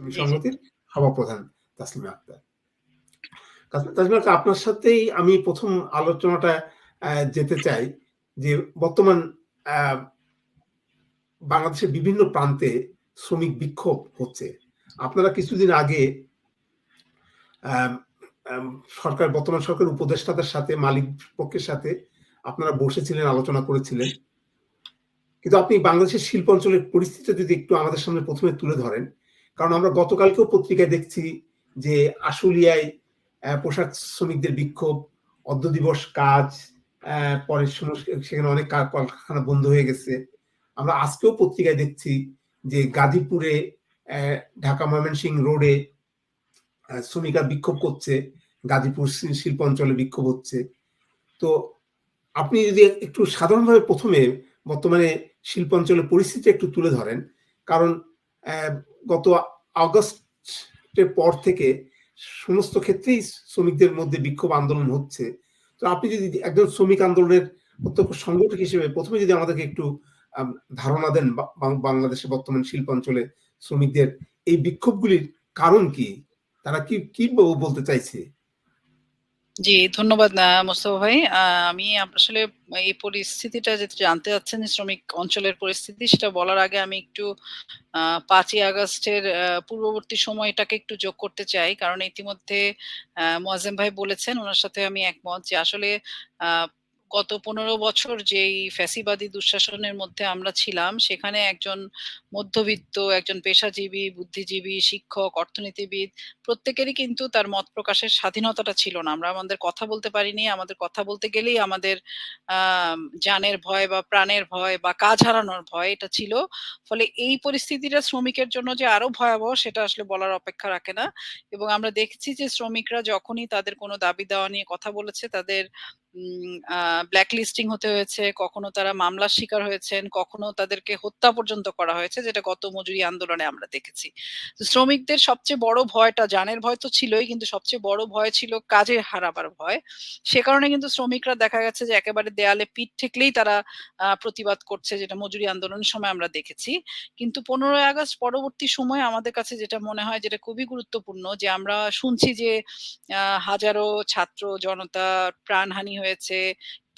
শ্রমিক। সংহতির সভাপ্রধান তাসলিমা আক্তার। তাসলিমা আপনার সাথেই আমি প্রথম আলোচনাটা যেতে চাই যে বর্তমান বাংলাদেশের বিভিন্ন প্রান্তে শ্রমিক বিক্ষোভ হচ্ছে। আপনারা কিছুদিন আগে সরকার বর্তমান সরকার উপদেষ্টাদের সাথে মালিক পক্ষের সাথে আপনারা বসেছিলেন, আলোচনা করেছিলেন। কিন্তু আপনি বাংলাদেশের শিল্প অঞ্চলের পরিস্থিতি যদি একটু আমাদের সামনে প্রথমে তুলে ধরেন। কারণ আমরা গতকালকেও পত্রিকায় দেখছি যে আশুলিয়ায় পোশাক শ্রমিকদের বিক্ষোভ, অর্ধ দিবস কাজ, পরে সেখানে অনেক কলকারখানা বন্ধ হয়ে গেছে। আমরা আজকেও পত্রিকায় দেখছি যে গাজীপুরে ঢাকা ময়মনসিংহ রোডে শ্রমিকরা বিক্ষোভ করছে। গাজীপুর শিল্প অঞ্চলে বিক্ষোভ হচ্ছে। তো আপনি যদি একটু সাধারণভাবে প্রথমে বর্তমানে শিল্প অঞ্চলের পরিস্থিতি একটু তুলে ধরেন। কারণ গত আগস্টের পর থেকে সমস্ত ক্ষেত্রেই শ্রমিকদের মধ্যে বিক্ষোভ আন্দোলন হচ্ছে। তো আপনি যদি একজন শ্রমিক আন্দোলনের প্রত্যক্ষ সংগঠক হিসেবে প্রথমে যদি আমাদেরকে একটু ধারণা দেন বা বাং বাংলাদেশের বর্তমান শিল্প অঞ্চলে শ্রমিকদের এই বিক্ষোভগুলির কারণ কি? তারা কি, কি বলতে চাইছে? জি, ধন্যবাদ মোস্তফা ভাই। আমি আসলে এই পরিস্থিতিটা যেটা জানতে চাচ্ছেন শ্রমিক অঞ্চলের পরিস্থিতি সেটা বলার আগে আমি একটু পাঁচই আগস্টের পূর্ববর্তী সময়টাকে একটু যোগ করতে চাই। কারণ ইতিমধ্যে মোয়াজেম ভাই বলেছেন ওনার সাথে আমি একমত যে আসলে গত ১৫ বছর যেই ফ্যাসিবাদী দুঃশাসনের মধ্যে আমরা ছিলাম সেখানে একজন মধ্যবিত্ত, একজন পেশাজীবী, বুদ্ধিজীবী, শিক্ষক, অর্থনীতিবিদ প্রত্যেকেরই কিন্তু তার মত প্রকাশের স্বাধীনতাটা ছিল না। আমরা আমাদের কথা বলতে পারিনি। আমাদের কথা বলতে গেলেই আমাদের জানের ভয় বা প্রাণের ভয় বা কাজ হারানোর ভয় এটা ছিল। ফলে এই পরিস্থিতিটা শ্রমিকের জন্য যে আরও ভয়াবহ সেটা আসলে বলার অপেক্ষা রাখে না। এবং আমরা দেখছি যে শ্রমিকরা যখনই তাদের কোনো দাবি দেওয়া নিয়ে কথা বলেছে তাদের উম আ ব্ল্যাক লিস্টিং হতে হয়েছে, কখনো তারা মামলার শিকার হয়েছেন, কখনো তাদেরকে হত্যা পর্যন্ত করা হয়েছে যেটা গত মজুরি আন্দোলনে আমরা দেখেছি। শ্রমিকদের সবচেয়ে বড় ভয়টা জানের ভয় তো ছিলই কিন্তু সবচেয়ে বড় ভয় ছিল কাজে হারাবার ভয়। সে কারণে কিন্তু শ্রমিকরা দেখা গেছে যে একেবারে দেয়ালে পিঠ ঠেকলেই তারা প্রতিবাদ করছে যেটা মজুরি আন্দোলনের সময় আমরা দেখেছি। কিন্তু ১৫ই আগস্ট পরবর্তী সময়ে আমাদের কাছে যেটা মনে হয় যেটা খুবই গুরুত্বপূর্ণ যে আমরা শুনছি যে হাজারো ছাত্র জনতা প্রাণহানি হয়েছে।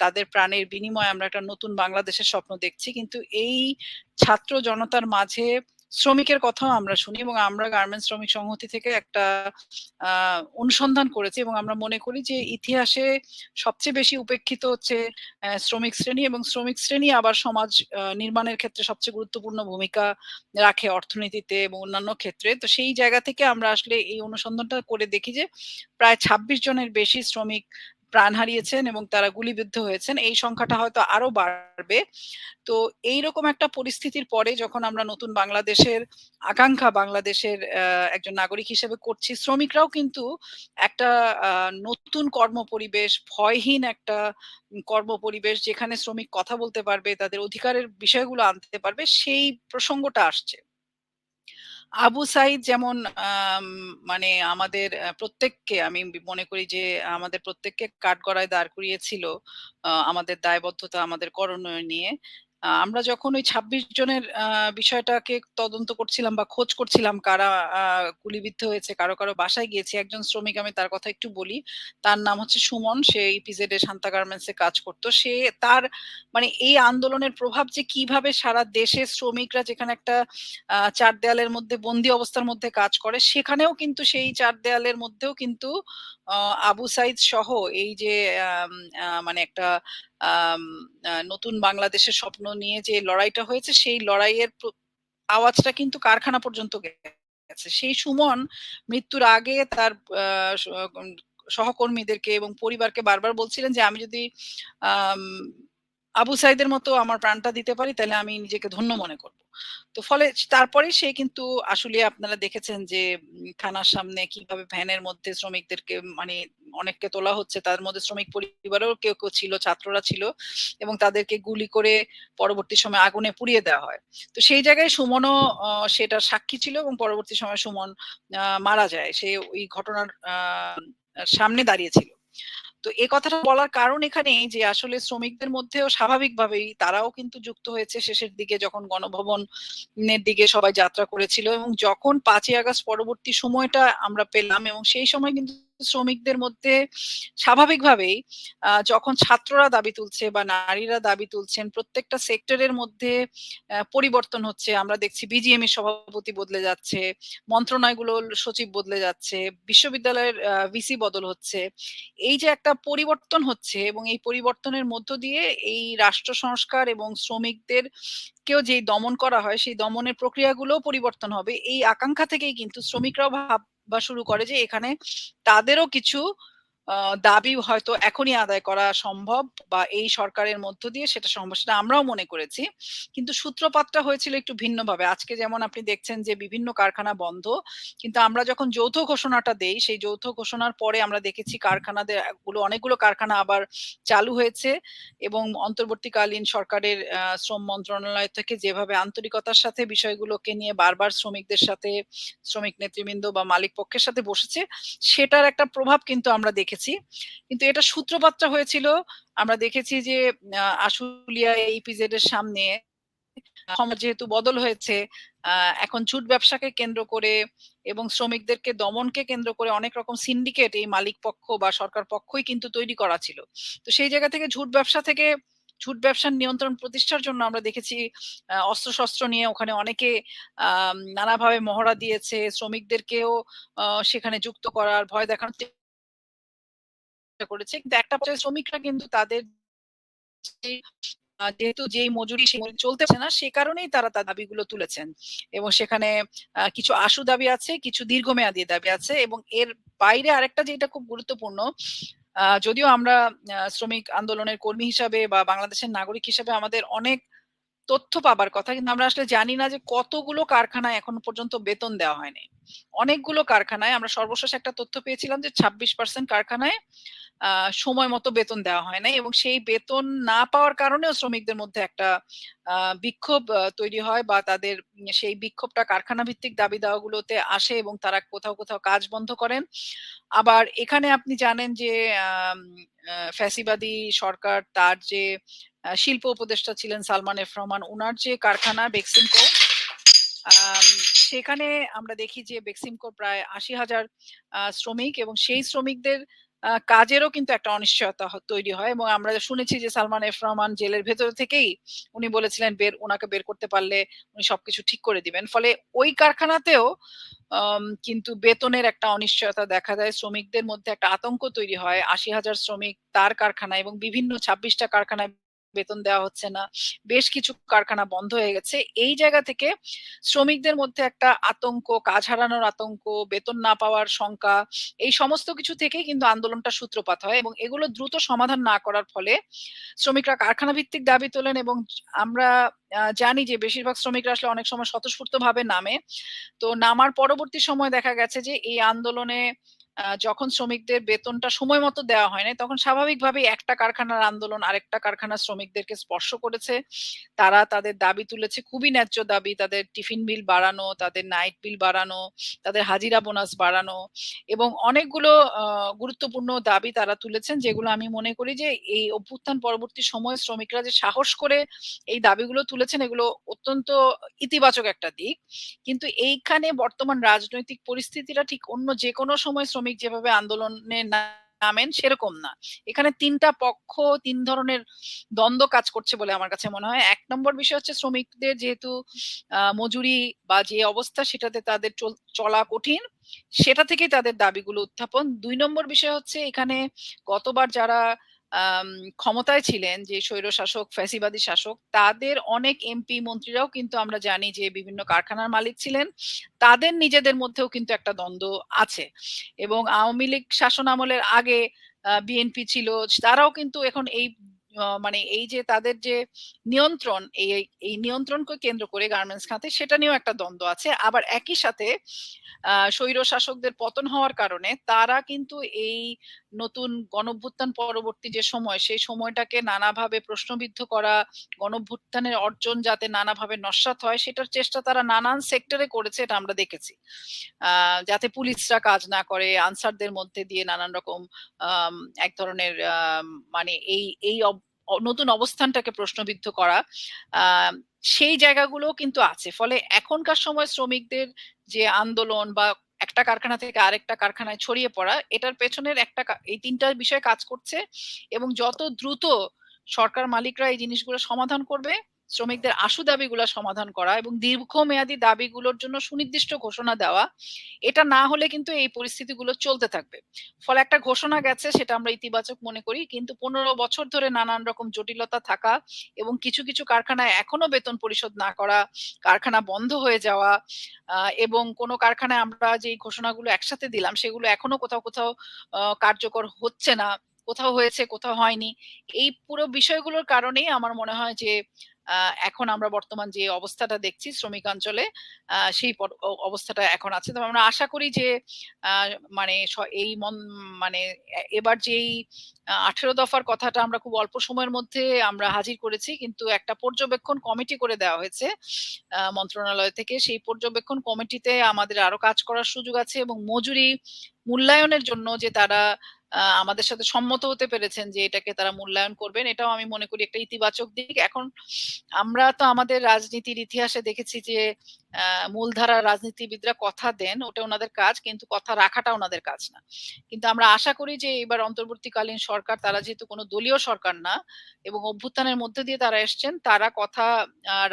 তাদের প্রাণের বিনিময়ে আমরা একটা নতুন বাংলাদেশের স্বপ্ন দেখছি। কিন্তু এই ছাত্র জনতার মাঝে শ্রমিকের কথাও আমরা শুনি এবং আমরা গার্মেন্টস শ্রমিক সংহতি থেকে একটা অনুসন্ধান করেছি এবং আমরা মনে করি যে ইতিহাসে সবচেয়ে বেশি উপেক্ষিত হচ্ছে শ্রমিক শ্রেণি এবং শ্রমিক শ্রেণি আবার সমাজ নির্মাণের ক্ষেত্রে সবচেয়ে গুরুত্বপূর্ণ ভূমিকা রাখে অর্থনীতিতে এবং অন্যান্য ক্ষেত্রে। তো সেই জায়গা থেকে আমরা আসলে এই অনুসন্ধানটা করে দেখি যে প্রায় ২৬ জনের বেশি শ্রমিক প্রাণ হারিয়েছেন এবং তারা গুলিবিদ্ধ হয়েছেন। এই সংখ্যাটা হয়তো আরও বাড়বে। তো এইরকম একটা পরিস্থিতির পরে যখন আমরা নতুন বাংলাদেশের আকাঙ্ক্ষা বাংলাদেশের একজন নাগরিক হিসেবে করছি, শ্রমিকরাও কিন্তু একটা নতুন কর্মপরিবেশ, ভয়হীন একটা কর্মপরিবেশ যেখানে শ্রমিক কথা বলতে পারবে, তাদের অধিকারের বিষয়গুলো আনতে পারবে সেই প্রসঙ্গটা আসছে। আবু সাইদ যেমন মানে আমাদের প্রত্যেককে আমি মনে করি যে আমাদের প্রত্যেককে কাঠগড়ায় দাঁড় করিয়েছিল আমাদের দায়বদ্ধতা, আমাদের করণীয় নিয়ে। আমরা যখন ওই ২৬ জনের বিষয়টাকে তদন্ত করছিলাম বা খোঁজ করছিলাম কারা গুলিবিদ্ধ হয়েছে, কারও, কারও বাসায় গিয়েছি। একজন শ্রমিক আমি তার কথা একটু বলি। তার নাম হচ্ছে সুমন। সে ইপিজেড এ শান্তা গার্মেন্টস এ কাজ করতো সে তার মানে এই আন্দোলনের প্রভাব যে কীভাবে সারা দেশে শ্রমিকরা যেখানে একটা ৪ দেয়ালের মধ্যে বন্দি অবস্থার মধ্যে কাজ করে, সেখানেও কিন্তু সেই চার দেয়ালের মধ্যেও কিন্তু আবু সাঈদ সহ এই যে মানে একটা নতুন বাংলাদেশের স্বপ্ন নিয়ে যে লড়াইটা হয়েছে, সেই লড়াইয়ের আওয়াজটা কিন্তু কারখানা পর্যন্ত গেছে। সেই সুমন মৃত্যুর আগে তার সহকর্মীদেরকে এবং পরিবারকে বারবার বলছিলেন যে, "আমি যদি আবু সাইদের মতো আমার প্রাণটা দিতে পারি তাহলে আমি নিজেকে ধন্য মনে করব।" তো ফলে তারপরেই সে কিন্তু আসলে আপনারা দেখেছেন যে থানার সামনে কীভাবে ভ্যানের মধ্যে শ্রমিকদেরকে মানে অনেককে তোলা হচ্ছে। তার মধ্যে শ্রমিক পরিবারেও কেউ, কেউ ছিল, ছাত্ররা ছিল এবং তাদেরকে গুলি করে পরবর্তী সময়ে আগুনে পুড়িয়ে দেওয়া হয়। তো সেই জায়গায় সুমনও অ সেটার সাক্ষী ছিল এবং পরবর্তী সময়ে সুমন মারা যায়। সে ওই ঘটনার সামনে দাঁড়িয়েছিল। তো এ কথাটা বলার কারণ এখানে যে আসলে শ্রমিকদের মধ্যেও স্বাভাবিকভাবেই তারাও কিন্তু যুক্ত হয়েছে শেষের দিকে যখন গণভবনের দিকে সবাই যাত্রা করেছিল এবং যখন পাঁচই আগস্ট পরবর্তী সময়টা আমরা পেলাম এবং সেই সময় কিন্তু শ্রমিকদের মধ্যে স্বাভাবিকভাবেই যখন ছাত্ররা দাবি তুলছে বা নারীরা দাবি তুলছেন, প্রত্যেকটা সেক্টরের মধ্যে পরিবর্তন হচ্ছে। আমরা দেখছি বিজিএম এর সভাপতি বদলে যাচ্ছে মন্ত্রণালয়গুলোর সচিব বদলে যাচ্ছে, বিশ্ববিদ্যালয়ের ভিসি বদল হচ্ছে। এই যে একটা পরিবর্তন হচ্ছে এবং এই পরিবর্তনের মধ্য দিয়ে এই রাষ্ট্র সংস্কার এবং শ্রমিকদের কেও যেই দমন করা হয়, সেই দমনের প্রক্রিয়াগুলোও পরিবর্তন হবে। এই আকাঙ্ক্ষা থেকেই কিন্তু শ্রমিকরাও ভাববা শুরু করে যে এখানে তাদেরও কিছু দাবি হয়তো এখনই আদায় করা সম্ভব বা এই সরকারের মধ্য দিয়ে সেটা সম্ভব, সেটা আমরাও মনে করেছি। কিন্তু সূত্রপাতটা হয়েছিল একটু ভিন্নভাবে। আজকে যেমন আপনি দেখছেন যে বিভিন্ন কারখানা বন্ধ, কিন্তু আমরা যখন যৌথ ঘোষণাটা দেই, সেই যৌথ ঘোষণার পরে আমরা দেখেছি কারখানাদেরগুলো, অনেকগুলো কারখানা আবার চালু হয়েছে এবং অন্তর্বর্তীকালীন সরকারের শ্রম মন্ত্রণালয় থেকে যেভাবে আন্তরিকতার সাথে বিষয়গুলোকে নিয়ে বারবার শ্রমিকদের সাথে, শ্রমিক নেতৃবৃন্দ বা মালিক পক্ষের সাথে বসেছে, সেটার একটা প্রভাব কিন্তু আমরা দেখেছি। কিন্তু এটা সূত্রপাতটা হয়েছিল, আমরা দেখেছি যে আশুলিয়া ইপিজেড এর সামনে ক্ষমতা যেহেতু বদল হয়েছে এখন ঝুট ব্যবসাকে কেন্দ্র করে এবং শ্রমিকদেরকে দমনকে কেন্দ্র করে অনেক রকম সিন্ডিকেট এই মালিক পক্ষ বা সরকার পক্ষই কিন্তু তৈরি করা ছিল। তো সেই জায়গা থেকে ঝুট ব্যবসা থেকে ঝুট ব্যবসার নিয়ন্ত্রণ প্রতিষ্ঠার জন্য আমরা দেখেছি অস্ত্রশস্ত্র নিয়ে ওখানে অনেকে নানাভাবে মহড়া দিয়েছে, শ্রমিকদেরকেও সেখানে যুক্ত করার ভয় দেখানোর চেষ্টা করেছে। কিন্তু একটা পর্যায়ে শ্রমিকরা কিন্তু তাদের যেহেতু যেই মজুরি সেই মজুরি চলতেছে না, সে কারণেই তারা তার দাবিগুলো তুলেছেন। এবং সেখানে কিছু আশু দাবি আছে, কিছু দীর্ঘমেয়াদী দাবি আছে এবং এর বাইরে আরেকটা যেটা খুব গুরুত্বপূর্ণ যদিও আমরা শ্রমিক আন্দোলনের কর্মী হিসাবে বা বাংলাদেশের নাগরিক হিসাবে আমাদের অনেক তথ্য পাবার কথা, কিন্তু আমরা আসলে জানি না যে কতগুলো কারখানায় এখন পর্যন্ত বেতন দেওয়া হয়নি। অনেকগুলো কারখানায় আমরা সর্বশেষ একটা তথ্য পেয়েছিলাম যে ছাব্বিশ পার্সেন্ট কারখানায় সময় মতো বেতন দেওয়া হয় নাই এবং সেই বেতন না পাওয়ার কারণেও শ্রমিকদের মধ্যে একটা বিক্ষোভ তৈরি হয় বা তাদের সেই বিক্ষোভটা কারখানা ভিত্তিক দাবি দাওয়াগুলোতে আসে এবং তারা কোথাও কোথাও কাজ বন্ধ করেন। আবার এখানে আপনি জানেন যে ফ্যাসিবাদী সরকার তার যে শিল্প উপদেষ্টা ছিলেন সালমান এফ রহমান ওনার যে কারখানা বেক্সিমকো সেখানে আমরা দেখি যে বেক্সিমকোর প্রায় আশি হাজার শ্রমিক এবং সেই শ্রমিকদের কাজেরও কিন্তু একটা অনিশ্চয়তা তৈরি হয় এবং আমরা শুনেছি যে সালমান এফ রহমান জেলের ভেতর থেকেই উনি বলেছিলেন বের, ওনাকে বের করতে পারলে উনি সবকিছু ঠিক করে দিবেন। ফলে ওই কারখানাতেও কিন্তু বেতনের একটা অনিশ্চয়তা দেখা যায় শ্রমিকদের মধ্যে একটা আতঙ্ক তৈরি হয়। আশি হাজার শ্রমিক তার কারখানা এবং বিভিন্ন ছাব্বিশটা কারখানায় বেতন দেওয়া হচ্ছে না। বেশ কিছু কারখানা বন্ধ হয়ে গেছে। এই জায়গা থেকে শ্রমিকদের মধ্যে একটা আতঙ্ক, কাজ হারানোর আতঙ্ক, বেতন না পাওয়ার শঙ্কা, এই সমস্ত কিছু থেকেই কিন্তু আন্দোলনটা সূত্রপাত হয় এবং এগুলো দ্রুত সমাধান না করার ফলে শ্রমিকরা কারখানা ভিত্তিক দাবি তোলেন এবং আমরা জানি যে বেশিরভাগ শ্রমিকরা আসলে অনেক সময় স্বতঃস্ফূর্ত ভাবে নামে। তো নামার পরবর্তী সময় দেখা গেছে যে এই আন্দোলনে যখন শ্রমিকদের বেতনটা সময় মতো দেওয়া হয় না তখন স্বাভাবিকভাবেই একটা কারখানার আন্দোলন আরেকটা কারখানার শ্রমিকদেরকে স্পর্শ করেছে। তারা তাদের দাবি তুলেছে, খুবই ন্যায্য দাবি, তাদের টিফিন বিল বাড়ানো, তাদের নাইট বিল বাড়ানো, তাদের হাজিরা বোনাস বাড়ানো এবং অনেকগুলো গুরুত্বপূর্ণ দাবি তারা তুলেছেন যেগুলো আমি মনে করি যে এই অভ্যুত্থান পরবর্তী সময়ে শ্রমিকরা যে সাহস করে এই দাবিগুলো তুলেছেন, এগুলো অত্যন্ত ইতিবাচক একটা দিক। কিন্তু এইখানে বর্তমান রাজনৈতিক পরিস্থিতিটা ঠিক অন্য যে কোনো সময় শ্রমিক যেভাবে আন্দোলনে নামেন সেরকম না। এখানে তিনটা পক্ষ তিন ধরনের দ্বন্দ্ব কাজ করছে বলে আমার কাছে মনে হয়। এক নম্বর বিষয় হচ্ছে শ্রমিকদের যেহেতু আহ, মজুরি বা যে অবস্থা সেটাতে তাদের চল- কঠিন সেটা থেকেই তাদের দাবিগুলো উত্থাপন। দুই নম্বর বিষয় হচ্ছে এখানে গতবার যারা আম, ক্ষমতায় ছিলেন যে স্বৈর শাসক ফ্যাসিবাদী শাসক, তাদের অনেক এমপি মন্ত্রীরাও কিন্তু আমরা জানি যে বিভিন্ন কারখানার মালিক ছিলেন। তাদের নিজেদের মধ্যেও কিন্তু একটা দ্বন্দ্ব আছে এবং আওয়ামী লীগ শাসন আমলের আগে বিএনপি ছিল, তারাও কিন্তু এখন এই মানে এই যে তাদের যে নিয়ন্ত্রণ, এই এই নিয়ন্ত্রণকে কেন্দ্র করে গার্মেন্টস খাতে, সেটা নিয়েও একটা দ্বন্দ্ব আছে। আবার একই সাথে স্বৈর শাসকদের পতন হওয়ার কারণে তারা কিন্তু এই নতুন গণঅভ্যুত্থান পরবর্তী যে সময় সেই সময়টাকে নানাভাবে প্রশ্নবিদ্ধ করা, গণঅভ্যুত্থানের অর্জন যাতে নানাভাবে নস্যাৎ হয় সেটার চেষ্টা তারা নানান সেক্টরে করেছে এটা আমরা দেখেছি। যাতে পুলিশরা কাজ না করে, আনসারদের মধ্যে দিয়ে নানান রকম এক ধরনের মানে এই এই নতুন অবস্থানটাকে প্রশ্নবিদ্ধ করা। সেই জায়গাগুলোও কিন্তু আছে। ফলে এখনকার সময় শ্রমিকদের যে আন্দোলন বা একটা কারখানা থেকে আরেকটা কারখানায় ছড়িয়ে পড়া, এটার পেছনের একটা এই ৩ টা বিষয় কাজ করছে এবং যত দ্রুত সরকার মালিকরা এই জিনিসগুলো সমাধান করবে, শ্রমিকদের আশু দাবিগুলা সমাধান করা এবং দীর্ঘমেয়াদী দাবিগুলোর জন্য সুনির্দিষ্ট ঘোষণা দেওয়া। এটা না হলে কিন্তু এই পরিস্থিতিগুলো চলতে থাকবে। ফলে একটা ঘোষণা গেছে সেটা আমরা ইতিবাচক মনে করি। কিন্তু ১৫ বছর ধরে নানান রকম জটিলতা থাকা এবং কিছু, কিছু কারখানায় এখনও বেতন পরিশোধ না করা, কারখানা বন্ধ হয়ে যাওয়া এবং কোন কারখানায় আমরা যেই ঘোষণাগুলো একসাথে দিলাম সেগুলো এখনও কোথাও, কোথাও কার্যকর হচ্ছে না। কোথাও হয়েছে, কোথাও হয়নি। এই পুরো বিষয়গুলোর কারণেই আমার মনে হয় যে এখন আমরা বর্তমান যে অবস্থাটা দেখছি শ্রমিকাঞ্চলে আ, সেই অবস্থাটা এখন আছে। তবে আমরা আশা করি যে মানে এই মন মানে এবার যেই, আ ১৮ দফার কথাটা আমরা খুব অল্প সময়ের মধ্যে আমরা হাজির করেছি। কিন্তু একটা পর্যবেক্ষণ কমিটি করে দেওয়া হয়েছে মন্ত্রণালয় থেকে। সেই পর্যবেক্ষণ কমিটিতে আমাদের আরও কাজ করার সুযোগ আছে এবং মজুরি মূল্যায়নের জন্য যে তারা আমাদের সাথে সম্মত হতে পেরেছেন যে এটাকে তারা মূল্যায়ন করবেন। এটাও আমি মনে করি একটা ইতিবাচক দিক। এখন আমরা তো আমাদের রাজনীতির ইতিহাসে দেখেছি যে মূলধারার রাজনীতিবিদরা কথা দেন, ওটা উনাদের কাজ। কিন্তু কথা রাখাটা উনাদের কাজ না। কিন্তু আমরা আশা করি যে এবার অন্তর্বর্তীকালীন সরকার তারা যেহেতু কোন দলীয় সরকার না এবং অভ্যুত্থানের মধ্যে দিয়ে তারা এসছেন, তারা কথা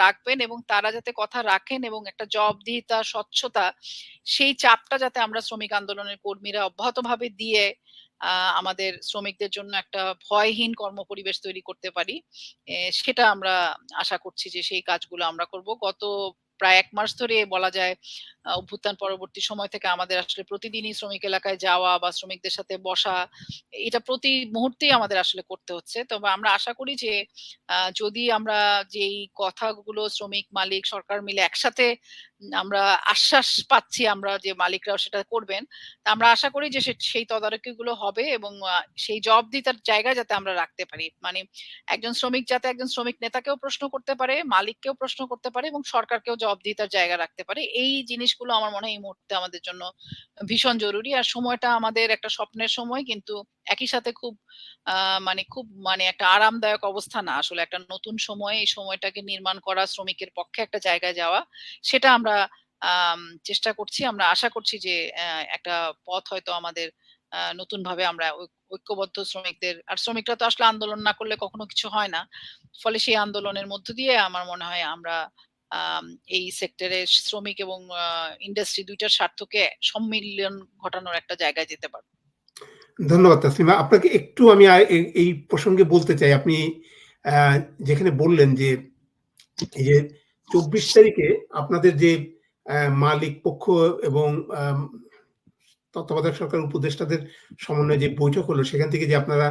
রাখবেন এবং তারা যাতে কথা রাখেন এবং একটা জবাবদিহিতা, স্বচ্ছতা সেই চাপটা যাতে আমরা শ্রমিক আন্দোলনের কর্মীরা অব্যাহতভাবে দিয়ে আমাদের শ্রমিকদের জন্য একটা ভয়হীন কর্মপরিবেশ তৈরি করতে পারি। সেটা আমরা আশা করছি যে সেই কাজগুলো আমরা করব। গত প্রায় এক মাস ধরে বলা যায় অভ্যুত্থান পরবর্তী সময় থেকে আমাদের আসলে প্রতিদিনই শ্রমিক এলাকায় যাওয়া বা শ্রমিকদের সাথে বসা, এটা প্রতি মুহূর্তেই আমাদের আসলে করতে হচ্ছে। তবে আমরা আশা করি যে যদি আমরা যেই কথাগুলো শ্রমিক, মালিক, সরকার মিলে একসাথে আমরা আশ্বাস পাচ্ছি আমরা যে মালিকরাও সেটা করবেন। তা আমরা আশা করি যে সেই তদারকিগুলো হবে এবং সেই জবাবদিহিতার জায়গায় যাতে আমরা রাখতে পারি। মানে একজন শ্রমিক যাতে একজন শ্রমিক নেতাকেও প্রশ্ন করতে পারে, মালিককেও প্রশ্ন করতে পারে এবং সরকারকেও জব জবাবদিহিতার জায়গা রাখতে পারে। এই জিনিসগুলো আমার মনে হয় এই মুহূর্তে আমাদের জন্য ভীষণ জরুরি। আর সময়টা আমাদের একটা স্বপ্নের সময় কিন্তু একই সাথে খুব মানে খুব মানে একটা আরামদায়ক অবস্থা না। আসলে একটা নতুন সময়, এই সময়টাকে নির্মাণ করা, শ্রমিকের পক্ষে একটা জায়গায় যাওয়া, সেটা আমরা চেষ্টা করছি। আমরা আশা করছি যে একটা পথ হয়তো আমাদের নতুন ভাবে আমরা ঐক্যবদ্ধ শ্রমিকদের আর শ্রমিকরা তো আসলে আন্দোলন না করলে কখনো কিছু হয় না। ফলে সেই আন্দোলনের মধ্য দিয়ে আমার মনে হয় আমরা আম এই সেক্টরে শ্রমিক এবং ইন্ডাস্ট্রি দুইটার স্বার্থকে সম্মিলন ঘটানোর একটা জায়গায় যেতে পারব। ধন্যবাদ, তাসলিমা। আপনাকে একটু আমি এই প্রসঙ্গে বলতে চাই। আপনি যেখানে বললেন যে, এই যে ২৪ তারিখে আপনাদের যে মালিক পক্ষ এবং তত্ত্বাবধায়ক সরকারের উপদেষ্টাদের সমন্বয়ে যে বৈঠক হলো, সেখান থেকে যে আপনারা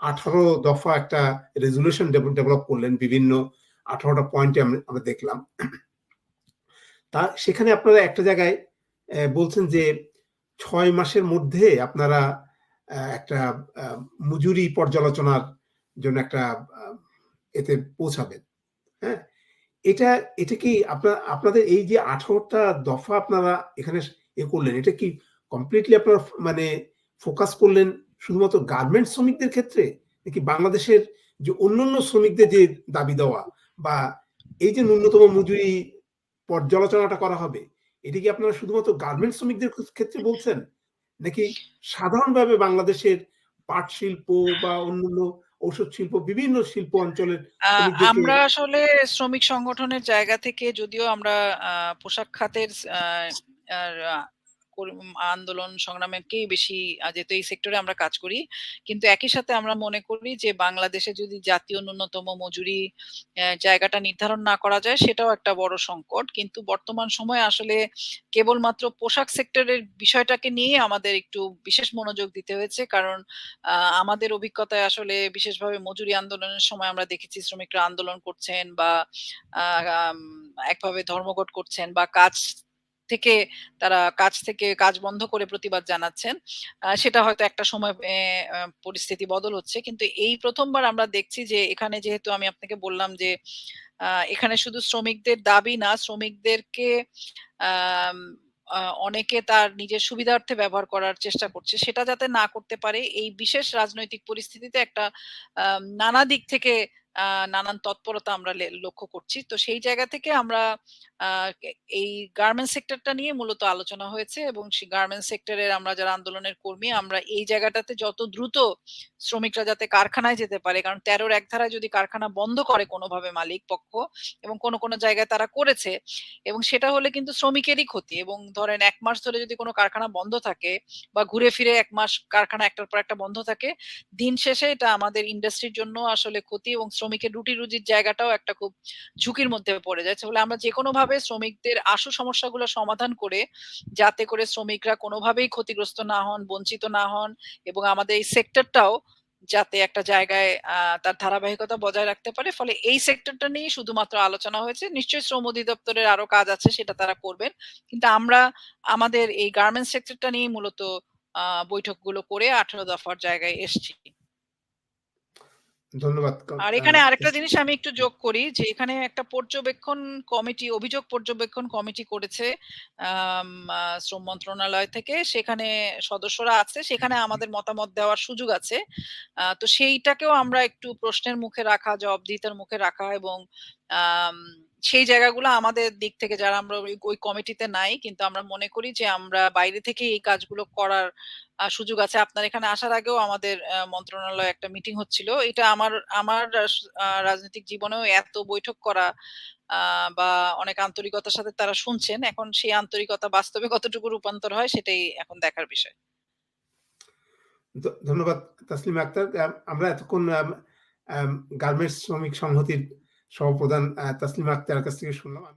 ১৮ দফা একটা রেজোলিউশন ডেভ ডেভেলপ করলেন বিভিন্ন ১৮ টা পয়েন্টে আম আমরা দেখলাম। তা সেখানে আপনারা একটা জায়গায় বলছেন যে ছয় মাসের মধ্যে আপনারা একটা মজুরি পর্যালোচনার জন্য একটা এতে পৌঁছাবেন। হ্যাঁ? এটা এটা কি আপনার আপনাদের এই যে আঠারোটা দফা আপনারা এখানে এ করলেন, এটা কি কমপ্লিটলি আপনারা মানে ফোকাস করলেন শুধুমাত্র গার্মেন্টস শ্রমিকদের ক্ষেত্রে? নাকি বাংলাদেশের যে অন্যান্য শ্রমিকদের যে দাবি দেওয়া বা এই যে ন্যূনতম মজুরি পর্যালোচনাটা করা হবে, এটা কি আপনারা শুধুমাত্র গার্মেন্টস শ্রমিকদের ক্ষেত্রে বলছেন? নাকি সাধারণভাবে বাংলাদেশের পাট শিল্প বা অন্যান্য ঔষধ শিল্প, বিভিন্ন শিল্প অঞ্চলের আমরা আসলে শ্রমিক সংগঠনের জায়গা থেকে যদিও আমরা পোশাক খাতের আন্দোলন সংগ্রামেকেই বেশি যেহেতু এই সেক্টরে আমরা কাজ করি। কিন্তু একই সাথে আমরা মনে করি যে, বাংলাদেশে যদি জাতীয় ন্যূনতম মজুরি জায়গাটা নির্ধারণ না করা যায়, সেটাও একটা বড় সংকট। কিন্তু বর্তমান সময়ে আসলে কেবলমাত্র পোশাক সেক্টরের বিষয়টাকে নিয়ে আমাদের একটু বিশেষ মনোযোগ দিতে হয়েছে। কারণ আমাদের অভিজ্ঞতায় আসলে বিশেষভাবে মজুরি আন্দোলনের সময় আমরা দেখেছি, শ্রমিকরা আন্দোলন করছেন বা একভাবে ধর্মঘট করছেন বা কাজ থেকে তারা কাজ থেকে কাজ বন্ধ করে প্রতিবাদ জানাচ্ছেন। সেটা হয়তো একটা সময় পরিস্থিতি বদল হচ্ছে। কিন্তু এই প্রথমবার আমরা দেখছি যে এখানে যেহেতু আমি আপনাকে বললাম যে এখানে শুধু শ্রমিকদের দাবি না, শ্রমিকদেরকে অনেকে তার নিজের সুবিধার্থে ব্যবহার করার চেষ্টা করছে। সেটা যাতে না করতে পারে এই বিশেষ রাজনৈতিক পরিস্থিতিতে একটা নানা দিক থেকে নানান তৎপরতা আমরা লক্ষ্য করছি। তো সেই জায়গা থেকে আমরা এই গার্মেন্টস সেক্টরটা নিয়ে মূলত আলোচনা হয়েছে এবং সেই গার্মেন্টস সেক্টরের আমরা যারা আন্দোলনের কর্মী, আমরা এই জায়গাটাতে যত দ্রুত শ্রমিকরা যাতে কারখানায় যেতে পারে। কারণ ১৩ র এক ধারায় যদি কারখানা বন্ধ করে কোনোভাবে মালিক পক্ষ এবং কোনো, কোনো জায়গায় তারা করেছে এবং সেটা হলে কিন্তু শ্রমিকেরই ক্ষতি এবং ধরেন এক মাস ধরে যদি কোনো কারখানা বন্ধ থাকে বা ঘুরে ফিরে এক মাস কারখানা একটার পর একটা বন্ধ থাকে, দিন শেষে এটা আমাদের ইন্ডাস্ট্রির জন্য আসলে ক্ষতি এবং শ্রমিকের রুটি-রুজির জায়গাটাও একটা খুব ঝুঁকির মধ্যে পড়ে যায়। ফলে আমরা যে যেকোনোভাবে শ্রমিকদের আশু সমস্যাগুলো সমাধান করে যাতে করে শ্রমিকরা কোনোভাবেই ক্ষতিগ্রস্ত না হন, বঞ্চিত না হন এবং আমাদের এই সেক্টরটাও যাতে একটা জায়গায় তার ধারাবাহিকতা বজায় রাখতে পারে। ফলে এই সেক্টরটা নিয়ে শুধুমাত্র আলোচনা হয়েছে। নিশ্চয়ই শ্রম অধিদপ্তরের আরও কাজ আছে, সেটা তারা করবেন। কিন্তু আমরা, আমাদের এই গার্মেন্টস সেক্টরটা নিয়ে মূলত বৈঠকগুলো করে ১৮ দফার জায়গায় এসছি। ধন্যবাদ। আর এখানে আরেকটা জিনিস আমি একটু যোগ করি যে এখানে একটা পর্যবেক্ষণ কমিটি, অভিযোগ পর্যবেক্ষণ কমিটি করেছে শ্রম মন্ত্রণালয় থেকে। সেখানে সদস্যরা আছে। সেখানে আমাদের মতামত দেওয়ার সুযোগ আছে। তো সেইটাকেও আমরা একটু প্রশ্নের মুখে রাখা, জবাবদিহিতার মুখে রাখা এবং সেই জায়গাগুলো আমাদের দিক থেকে যারা আমরা ওই কমিটিতে নাই, কিন্তু আমরা মনে করি যে আমরা বাইরে থেকে এই কাজগুলো করার সুযোগ আছে। আপনার এখানে আসার আগেও আমাদের মন্ত্রণালয়ে একটা মিটিং হচ্ছিল। এটা আমার আমার রাজনৈতিক জীবনেও এত বৈঠক করা বা অনেক আন্তরিকতার সাথে তারা শুনছেন। এখন সেই আন্তরিকতা বাস্তবে কতটুকু রূপান্তর হয় সেটাই এখন দেখার বিষয়। ধন্যবাদ, তাসলিমা আক্তার। আমরা এতক্ষণ গার্মেন্টস শ্রমিক সংহতির সহপ্রধান তাসলিমা আক্তারের কাছ থেকে শুনলাম।